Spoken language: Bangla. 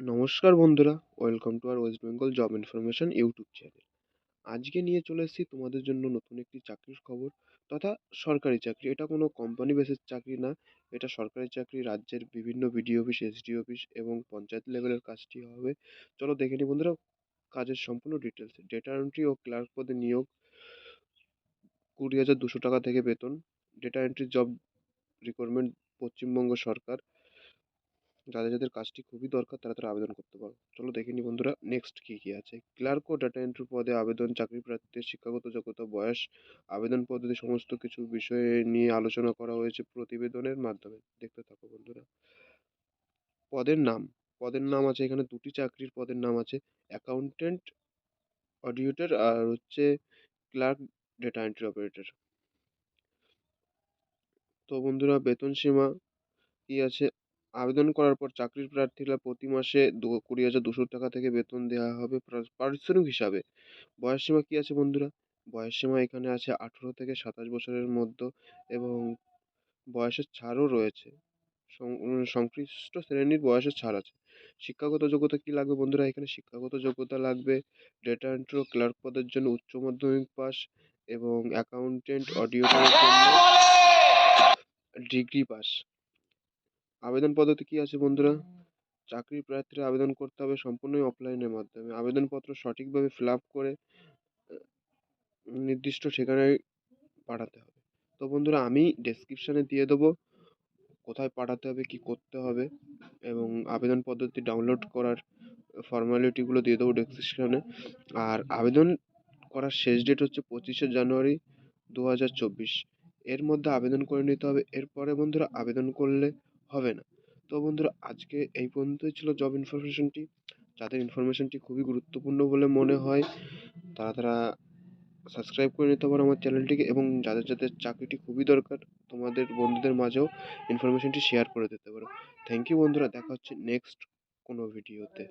নমস্কার বন্ধুরা, welcome to R West Bengal job information YouTube channel. আজকে নিয়ে চলে এসেছি তোমাদের জন্য নতুন একটি চাকরির খবর তথা সরকারি চাকরি। এটা কোনো কোম্পানি বেসের চাকরি না, এটা সরকারি চাকরি, রাজ্যের বিভিন্ন বিডিও অফিস এসডি অফিস এবং পঞ্চায়েত লেভেলের কাজটি হবে। চলো দেখে নিই বন্ধুরা কাজের সম্পূর্ণ ডিটেলস ডেটা এন্ট্রি ও ক্লার্ক পদে নিয়োগ, কুড়ি হাজার দুশো টাকা থেকে বেতন। Data entry job requirement Paschimbanga সরকার। যাদের যাদের কাজটি খুবই দরকার, তারা তারা আবেদন করতে পারো। চলো দেখে নিই বন্ধুরা নেক্সট কী কী আছে? ক্লার্ক ও ডাটা এন্ট্রি পদে আবেদন, চাকরি প্রার্থীদের শিক্ষাগত যোগ্যতা, বয়স, আবেদন পদ্ধতি, সমস্ত কিছু বিষয়ে নিয়ে আলোচনা করা হয়েছে প্রতিবেদনের মাধ্যমে। দেখতে থাকো বন্ধুরা। পদের নাম পদের নাম আছে এখানে দুটি, চাকরির পদের নাম আছে অ্যাকাউন্টেন্ট অডিটর আর হচ্ছে ক্লার্ক ডেটা এন্ট্রি অপারেটর তো বন্ধুরা, বেতন সীমা কি আছে? আবেদন করার পর চাকরির প্রার্থীরা প্রতি মাসে দু কুড়ি হাজার দুশো টাকা থেকে বেতন দেওয়া হবে পারিশ্রমিক হিসাবে। বয়স সীমা কী আছে বন্ধুরা? বয়স সীমা এখানে আছে আঠেরো থেকে সাতাশ বছরের মধ্যে এবং বয়সের ছাড়ও রয়েছে। সং- সংশ্লিষ্ট শ্রেণির বয়সের ছাড় আছে। শিক্ষাগত যোগ্যতা কী লাগবে বন্ধুরা এখানে? শিক্ষাগত যোগ্যতা লাগবে ডেটা এন্ট্রি ক্লার্ক পদের জন্য উচ্চ মাধ্যমিক পাস এবং অ্যাকাউন্টেন্ট অডিটরের জন্য ডিগ্রি পাস আবেদন পদ্ধতি কী আছে বন্ধুরা? চাকরি প্রার্থীরা আবেদন করতে হবে সম্পূর্ণই অফলাইনের মাধ্যমে। আবেদনপত্র সঠিকভাবে ফিল আপ করে নির্দিষ্ট ঠিকানায় পাঠাতে হবে। তো বন্ধুরা আমি ডেসক্রিপশানে দিয়ে দেবো কোথায় পাঠাতে হবে কী করতে হবে এবং আবেদন পদ্ধতি ডাউনলোড করার ফর্মালিটিগুলো দিয়ে দেবো ডেসক্রিপশানে আর আবেদন করার শেষ ডেট হচ্ছে পঁচিশে জানুয়ারি দু হাজার চব্বিশ। এর মধ্যে আবেদন করে নিতে হবে। এরপরে বন্ধুরা আবেদন করলে হবে না। তো বন্ধুরা, আজকে এই পর্যন্তই ছিল জব ইনফরমেশনটি যাদের ইনফরমেশনটি খুবই গুরুত্বপূর্ণ বলে মনে হয়, তারা তারা সাবস্ক্রাইব করে নিতে পারো আমার চ্যানেলটিকে এবং যাদের যাদের চাকরিটি খুবই দরকার, তোমাদের বন্ধুদের মাঝেও ইনফরমেশনটি শেয়ার করে দিতে পারো। থ্যাংক ইউ বন্ধুরা, দেখা হচ্ছে নেক্সট কোনো ভিডিওতে